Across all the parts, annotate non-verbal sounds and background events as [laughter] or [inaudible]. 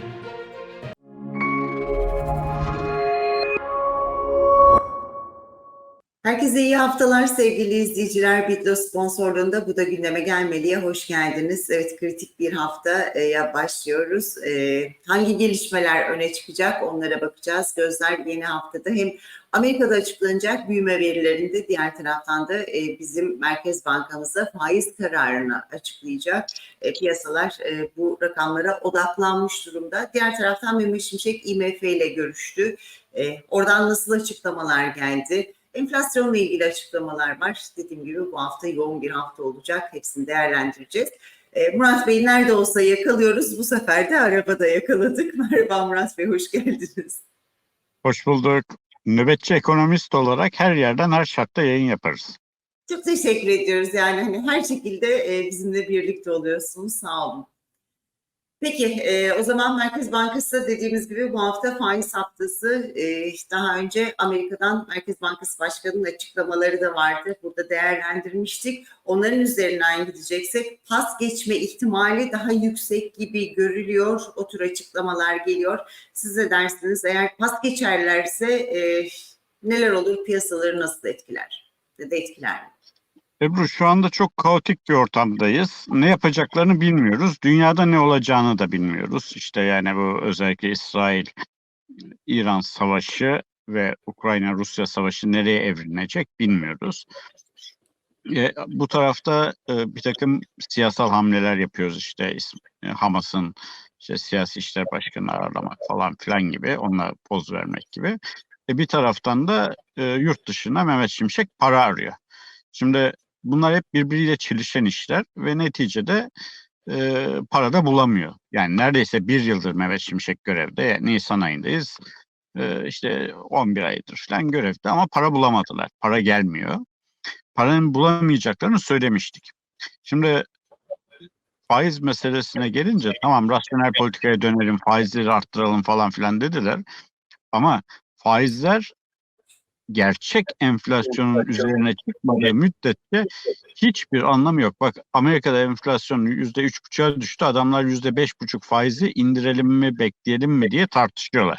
thank you Herkese iyi haftalar sevgili izleyiciler. Bitlo sponsorluğunda bu da gündeme gelmeliye hoş geldiniz. Evet kritik bir haftaya başlıyoruz. Ee, hangi gelişmeler öne çıkacak onlara bakacağız. Gözler yeni haftada hem Amerika'da açıklanacak büyüme verilerinde diğer taraftan da e, bizim Merkez Bankamızda faiz kararını açıklayacak. E, piyasalar e, bu rakamlara odaklanmış durumda. Diğer taraftan Mehmet Şimşek IMF ile görüştü. E, oradan nasıl açıklamalar geldi? Enflasyonla ilgili açıklamalar var. Dediğim gibi bu hafta yoğun bir hafta olacak. Hepsini değerlendireceğiz. Ee, Murat Bey nerede olsa yakalıyoruz. Bu sefer de arabada yakaladık. [laughs] Merhaba Murat Bey, hoş geldiniz. Hoş bulduk. Nöbetçi ekonomist olarak her yerden her şartta yayın yaparız. Çok teşekkür ediyoruz. Yani hani her şekilde e, bizimle birlikte oluyorsunuz. Sağ olun. Peki e, o zaman Merkez Bankası dediğimiz gibi bu hafta faiz haftası e, daha önce Amerika'dan Merkez Bankası Başkanı'nın açıklamaları da vardı. Burada değerlendirmiştik. Onların üzerinden gideceksek pas geçme ihtimali daha yüksek gibi görülüyor. O tür açıklamalar geliyor. Siz de dersiniz eğer pas geçerlerse e, neler olur piyasaları nasıl etkiler? Ya da etkiler mi? Ebru şu anda çok kaotik bir ortamdayız. Ne yapacaklarını bilmiyoruz. Dünyada ne olacağını da bilmiyoruz. İşte yani bu özellikle İsrail İran savaşı ve Ukrayna Rusya savaşı nereye evrilecek bilmiyoruz. E, bu tarafta e, bir takım siyasal hamleler yapıyoruz işte e, Hamas'ın işte siyasi işler başkanı ağırlamak falan filan gibi ona poz vermek gibi. E, bir taraftan da e, yurt dışına Mehmet Şimşek para arıyor. Şimdi bunlar hep birbiriyle çelişen işler ve neticede e, para da bulamıyor. Yani neredeyse bir yıldır Mehmet Şimşek görevde. Nisan ayındayız. E, işte 11 aydır falan görevde ama para bulamadılar. Para gelmiyor. Paranın bulamayacaklarını söylemiştik. Şimdi faiz meselesine gelince tamam rasyonel politikaya dönelim, faizleri arttıralım falan filan dediler. Ama faizler gerçek enflasyonun üzerine çıkmadığı müddetçe hiçbir anlamı yok. Bak Amerika'da enflasyon yüzde üç buçuğa düştü. Adamlar yüzde beş buçuk faizi indirelim mi bekleyelim mi diye tartışıyorlar.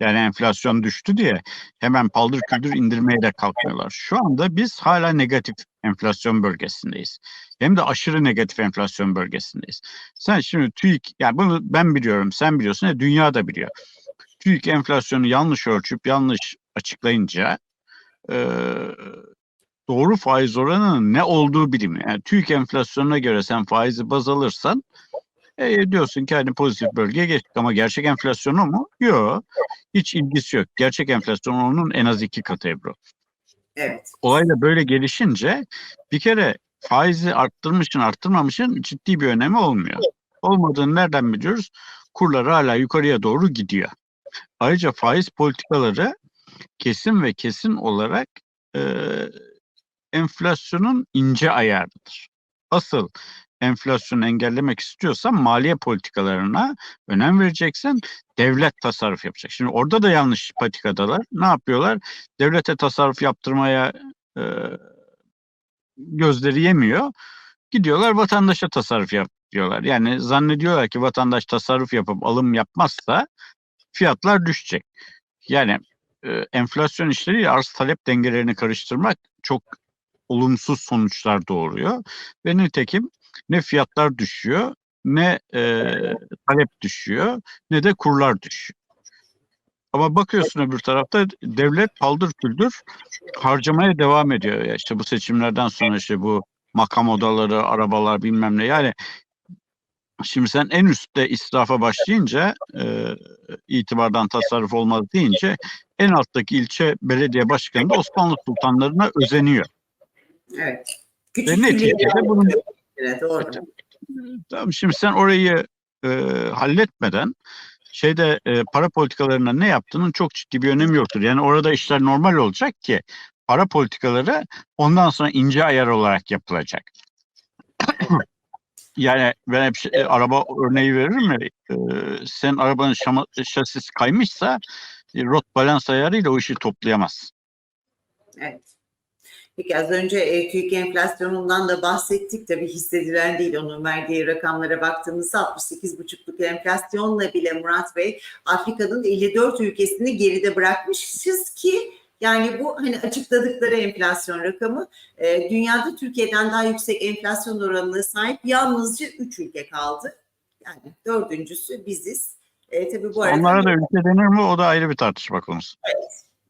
Yani enflasyon düştü diye hemen paldır küldür indirmeye de kalkmıyorlar. Şu anda biz hala negatif enflasyon bölgesindeyiz. Hem de aşırı negatif enflasyon bölgesindeyiz. Sen şimdi TÜİK, yani bunu ben biliyorum, sen biliyorsun, ya dünya da biliyor. TÜİK enflasyonu yanlış ölçüp yanlış açıklayınca e, doğru faiz oranının ne olduğu bilinmiyor. Yani TÜİK enflasyonuna göre sen faizi baz alırsan e, diyorsun ki hani pozitif bölgeye geçtik ama gerçek enflasyonu mu? Yok. Hiç ilgisi yok. Gerçek enflasyon onun en az iki katı Ebru. Evet. Olay da böyle gelişince bir kere faizi arttırmışın arttırmamışın ciddi bir önemi olmuyor. Olmadığını nereden biliyoruz? Kurlar hala yukarıya doğru gidiyor. Ayrıca faiz politikaları kesin ve kesin olarak e, enflasyonun ince ayarıdır. Asıl enflasyonu engellemek istiyorsan maliye politikalarına önem vereceksin. Devlet tasarruf yapacak. Şimdi orada da yanlış patikadalar. Ne yapıyorlar? Devlete tasarruf yaptırmaya e, gözleri yemiyor. Gidiyorlar vatandaşa tasarruf yapıyorlar. Yani zannediyorlar ki vatandaş tasarruf yapıp alım yapmazsa fiyatlar düşecek. Yani e, enflasyon işleriyle arz talep dengelerini karıştırmak çok olumsuz sonuçlar doğuruyor. Ve nitekim ne fiyatlar düşüyor, ne e, talep düşüyor, ne de kurlar düşüyor. Ama bakıyorsun öbür tarafta devlet paldır küldür harcamaya devam ediyor. Ya işte bu seçimlerden sonra işte bu makam odaları, arabalar bilmem ne. Yani Şimdi sen en üstte israfa başlayınca e, itibardan tasarruf olmaz deyince en alttaki ilçe belediye başkanı da Osmanlı sultanlarına özeniyor. Evet. Ve neticede bunun Evet, doğru. Tamam şimdi sen orayı e, halletmeden şeyde e, para politikalarına ne yaptığının çok ciddi bir önemi yoktur. Yani orada işler normal olacak ki para politikaları ondan sonra ince ayar olarak yapılacak. Yani ben hep şey, araba örneği veririm ya e, sen arabanın şama, şasisi kaymışsa e, rot balans ayarıyla o işi toplayamaz. Evet. Peki az önce e, TÜİK enflasyonundan da bahsettik. Tabii hissedilen değil onun verdiği rakamlara baktığımızda 68,5'luk enflasyonla bile Murat Bey Afrika'nın 54 ülkesini geride bırakmışız ki yani bu hani açıkladıkları enflasyon rakamı e, dünyada Türkiye'den daha yüksek enflasyon oranına sahip yalnızca 3 ülke kaldı. Yani dördüncüsü biziz. E, tabii bu arada Onlara da ülke denir mi? O da ayrı bir tartışma konusu.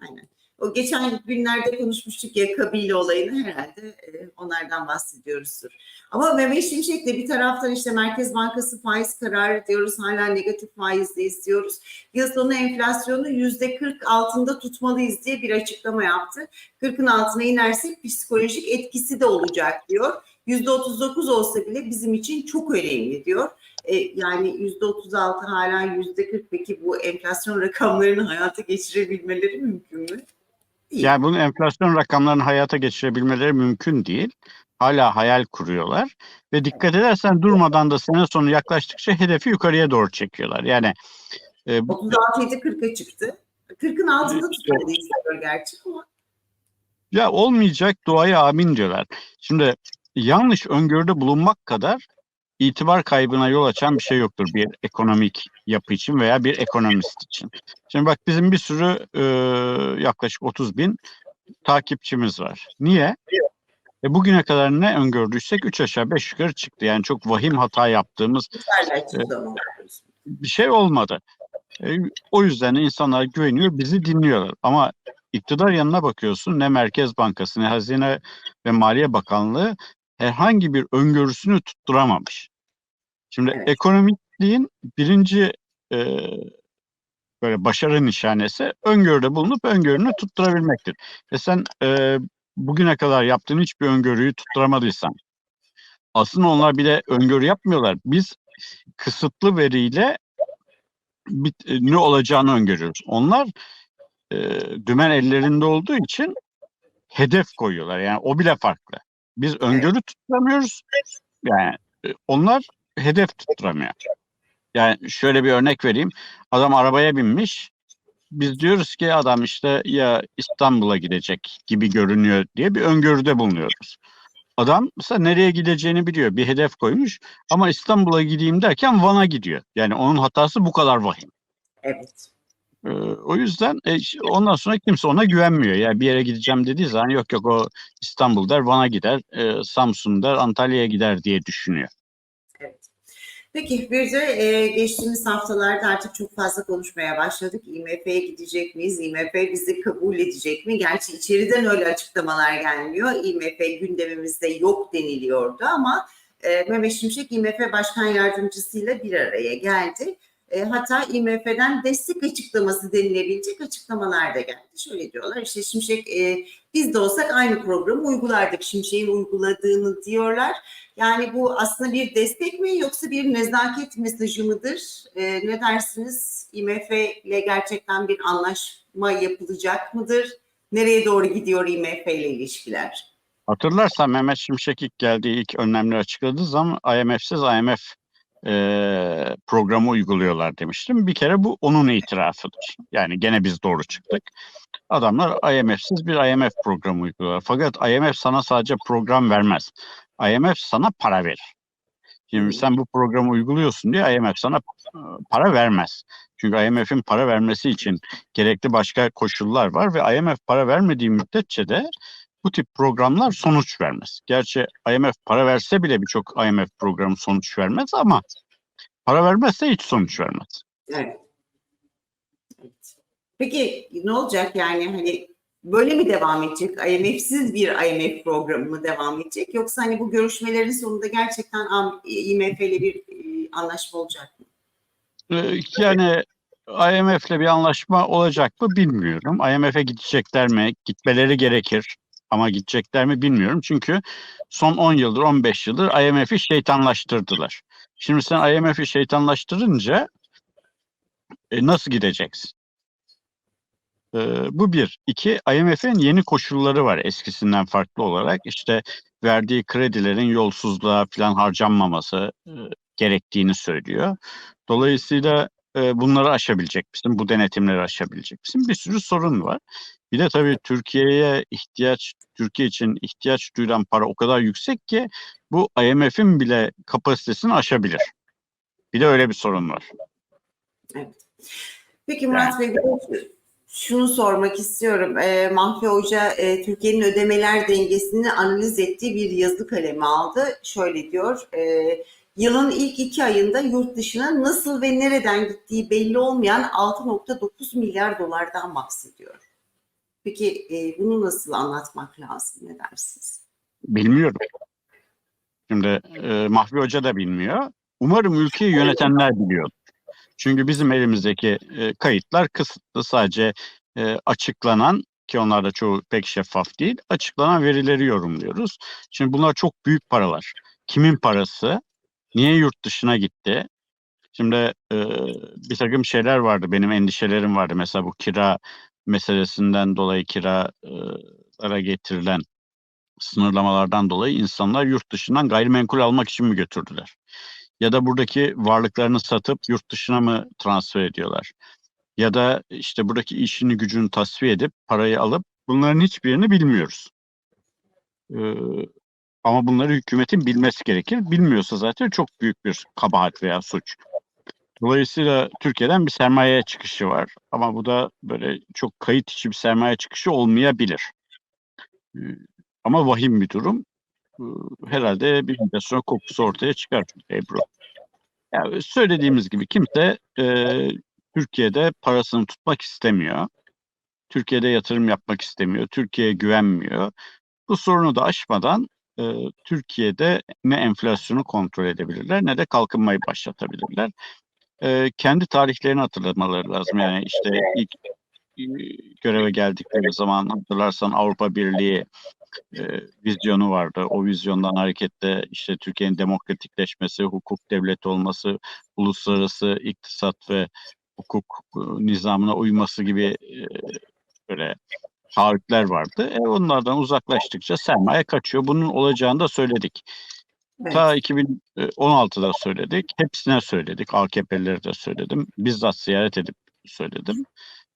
Aynen. O geçen günlerde konuşmuştuk ya kabile olayını herhalde e, onlardan bahsediyoruzdur. Ama Mehmet Şimşek de bir taraftan işte Merkez Bankası faiz kararı diyoruz hala negatif faizde istiyoruz. Yıl sonu enflasyonu yüzde 40 altında tutmalıyız diye bir açıklama yaptı. 40'ın altına inersek psikolojik etkisi de olacak diyor. Yüzde 39 olsa bile bizim için çok önemli diyor. E, yani yüzde 36 hala yüzde 40 peki bu enflasyon rakamlarını hayata geçirebilmeleri mümkün mü? Yani bunu enflasyon rakamlarını hayata geçirebilmeleri mümkün değil. Hala hayal kuruyorlar ve dikkat edersen durmadan da sene sonu yaklaştıkça hedefi yukarıya doğru çekiyorlar. Yani e, bu- 36 idi 40'a çıktı. 40'ın altında tutmadı istiyor gerçi ama ya olmayacak duaya amin diyorlar. Şimdi yanlış öngörüde bulunmak kadar itibar kaybına yol açan bir şey yoktur bir ekonomik yapı için veya bir ekonomist için. Şimdi bak bizim bir sürü e, yaklaşık 30 bin takipçimiz var. Niye? E bugüne kadar ne öngördüysek 3 aşağı 5 yukarı çıktı. Yani çok vahim hata yaptığımız ama. bir şey olmadı. E, o yüzden insanlar güveniyor, bizi dinliyorlar. Ama iktidar yanına bakıyorsun ne Merkez Bankası ne Hazine ve Maliye Bakanlığı herhangi bir öngörüsünü tutturamamış. Şimdi Evet. ekonomikliğin birinci e, böyle başarı nişanesi öngörüde bulunup öngörünü tutturabilmektir. Ve sen e, bugüne kadar yaptığın hiçbir öngörüyü tutturamadıysan aslında onlar bir de öngörü yapmıyorlar. Biz kısıtlı veriyle bit- e, ne olacağını öngörüyoruz. Onlar e, dümen ellerinde olduğu için hedef koyuyorlar. Yani o bile farklı. Biz öngörü tutturamıyoruz. Yani e, onlar hedef tutturamıyor. Yani şöyle bir örnek vereyim. Adam arabaya binmiş. Biz diyoruz ki adam işte ya İstanbul'a gidecek gibi görünüyor diye bir öngörüde bulunuyoruz. Adam mesela nereye gideceğini biliyor. Bir hedef koymuş ama İstanbul'a gideyim derken Van'a gidiyor. Yani onun hatası bu kadar vahim. Evet. Ee, o yüzden e, ondan sonra kimse ona güvenmiyor. Yani bir yere gideceğim dediği zaman yok yok o İstanbul der, Van'a gider, e, Samsun der, Antalya'ya gider diye düşünüyor. Peki bir de e, geçtiğimiz haftalarda artık çok fazla konuşmaya başladık. IMF'ye gidecek miyiz? IMF bizi kabul edecek mi? Gerçi içeriden öyle açıklamalar gelmiyor. IMF gündemimizde yok deniliyordu ama e, Mehmet Şimşek IMF Başkan Yardımcısıyla bir araya geldi. E, hatta IMF'den destek açıklaması denilebilecek açıklamalar da geldi. Şöyle diyorlar işte Şimşek e, biz de olsak aynı programı uygulardık. Şimşek'in uyguladığını diyorlar. Yani bu aslında bir destek mi yoksa bir nezaket mesajı mıdır? Ee, ne dersiniz? IMF ile gerçekten bir anlaşma yapılacak mıdır? Nereye doğru gidiyor IMF ile ilişkiler? Hatırlarsan Mehmet Şimşek ilk geldiği ilk önlemleri açıkladığı zaman IMF'siz IMF e, programı uyguluyorlar demiştim. Bir kere bu onun itirafıdır. Yani gene biz doğru çıktık. Adamlar IMF'siz bir IMF programı uyguluyorlar. Fakat IMF sana sadece program vermez. IMF sana para verir. Şimdi sen bu programı uyguluyorsun diye IMF sana para vermez. Çünkü IMF'in para vermesi için gerekli başka koşullar var ve IMF para vermediği müddetçe de bu tip programlar sonuç vermez. Gerçi IMF para verse bile birçok IMF programı sonuç vermez ama para vermezse hiç sonuç vermez. Evet. Evet. Peki ne olacak yani hani böyle mi devam edecek? IMF'siz bir IMF programı mı devam edecek? Yoksa hani bu görüşmelerin sonunda gerçekten am- IMF ile bir e, anlaşma olacak mı? Ee, Yani IMF'le bir anlaşma olacak mı bilmiyorum. IMF'e gidecekler mi? Gitmeleri gerekir. Ama gidecekler mi bilmiyorum. Çünkü son 10 yıldır, 15 yıldır IMF'i şeytanlaştırdılar. Şimdi sen IMF'i şeytanlaştırınca e, nasıl gideceksin? Ee, bu bir. İki, IMF'in yeni koşulları var eskisinden farklı olarak. İşte verdiği kredilerin yolsuzluğa falan harcanmaması e, gerektiğini söylüyor. Dolayısıyla e, bunları aşabilecek misin? Bu denetimleri aşabilecek misin? Bir sürü sorun var. Bir de tabii Türkiye'ye ihtiyaç Türkiye için ihtiyaç duyulan para o kadar yüksek ki bu IMF'in bile kapasitesini aşabilir. Bir de öyle bir sorun var. Peki Murat Bey şunu sormak istiyorum. E, Mahfi Hoca e, Türkiye'nin ödemeler dengesini analiz ettiği bir yazı kalemi aldı. Şöyle diyor. E, yılın ilk iki ayında yurt dışına nasıl ve nereden gittiği belli olmayan 6.9 milyar dolardan bahsediyor. Peki e, bunu nasıl anlatmak lazım? Ne dersiniz? Bilmiyorum. Şimdi e, Mahfi Hoca da bilmiyor. Umarım ülkeyi yönetenler biliyor. Çünkü bizim elimizdeki e, kayıtlar kısıtlı. Sadece e, açıklanan ki onlar da çoğu pek şeffaf değil. Açıklanan verileri yorumluyoruz. Şimdi bunlar çok büyük paralar. Kimin parası? Niye yurt dışına gitti? Şimdi e, bir takım şeyler vardı. Benim endişelerim vardı. Mesela bu kira meselesinden dolayı kiralara getirilen sınırlamalardan dolayı insanlar yurt dışından gayrimenkul almak için mi götürdüler? Ya da buradaki varlıklarını satıp yurt dışına mı transfer ediyorlar? Ya da işte buradaki işini gücünü tasfiye edip parayı alıp bunların hiçbirini bilmiyoruz. Ee, ama bunları hükümetin bilmesi gerekir. Bilmiyorsa zaten çok büyük bir kabahat veya suç. Dolayısıyla Türkiye'den bir sermaye çıkışı var. Ama bu da böyle çok kayıt içi bir sermaye çıkışı olmayabilir. Ee, ama vahim bir durum. Ee, Herhalde bir müddet sonra kokusu ortaya çıkar Ebru. Yani söylediğimiz gibi kimse e, Türkiye'de parasını tutmak istemiyor. Türkiye'de yatırım yapmak istemiyor. Türkiye'ye güvenmiyor. Bu sorunu da aşmadan e, Türkiye'de ne enflasyonu kontrol edebilirler ne de kalkınmayı başlatabilirler. E, kendi tarihlerini hatırlamaları lazım. Yani işte ilk e, göreve geldikleri zaman hatırlarsan Avrupa Birliği e, vizyonu vardı. O vizyondan hareketle işte Türkiye'nin demokratikleşmesi, hukuk devleti olması, uluslararası iktisat ve hukuk e, nizamına uyması gibi e, böyle taahhütler vardı. E, onlardan uzaklaştıkça sermaye kaçıyor. Bunun olacağını da söyledik. Evet. Ta 2016'da söyledik. Hepsine söyledik. AKP'lileri de söyledim. Bizzat ziyaret edip söyledim.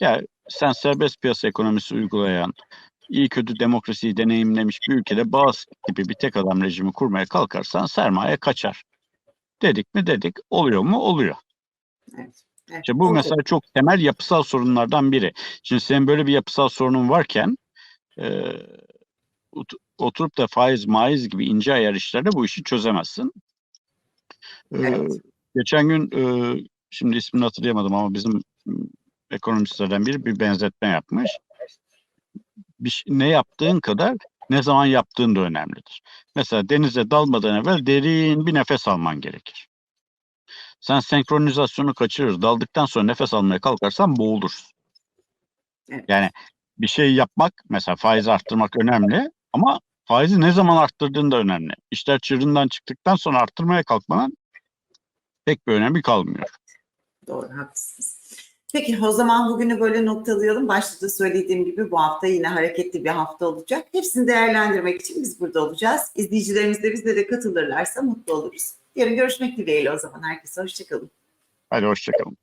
Ya sen serbest piyasa ekonomisi uygulayan, iyi kötü demokrasiyi deneyimlemiş bir ülkede bazı gibi bir tek adam rejimi kurmaya kalkarsan sermaye kaçar. Dedik mi dedik. Oluyor mu? Oluyor. Evet. Evet. İşte bu Oldu. mesela çok temel yapısal sorunlardan biri. Şimdi senin böyle bir yapısal sorunun varken e, ot- oturup da faiz maiz gibi ince ayar işlerle bu işi çözemezsin. E, Evet. Geçen gün e, şimdi ismini hatırlayamadım ama bizim ekonomistlerden biri bir benzetme yapmış. Bir, ne yaptığın kadar ne zaman yaptığın da önemlidir. Mesela denize dalmadan evvel derin bir nefes alman gerekir. Sen senkronizasyonu kaçırır. Daldıktan sonra nefes almaya kalkarsan boğulursun. Yani bir şey yapmak, mesela faiz arttırmak önemli ama faizi ne zaman arttırdığın da önemli. İşler çığırından çıktıktan sonra arttırmaya kalkmanın pek bir önemi kalmıyor. Doğru, haklısınız. Peki o zaman bugünü böyle noktalayalım. Başta da söylediğim gibi bu hafta yine hareketli bir hafta olacak. Hepsini değerlendirmek için biz burada olacağız. İzleyicilerimiz de bizle de katılırlarsa mutlu oluruz. Yarın görüşmek dileğiyle o zaman. Herkese hoşçakalın. Hadi hoşçakalın.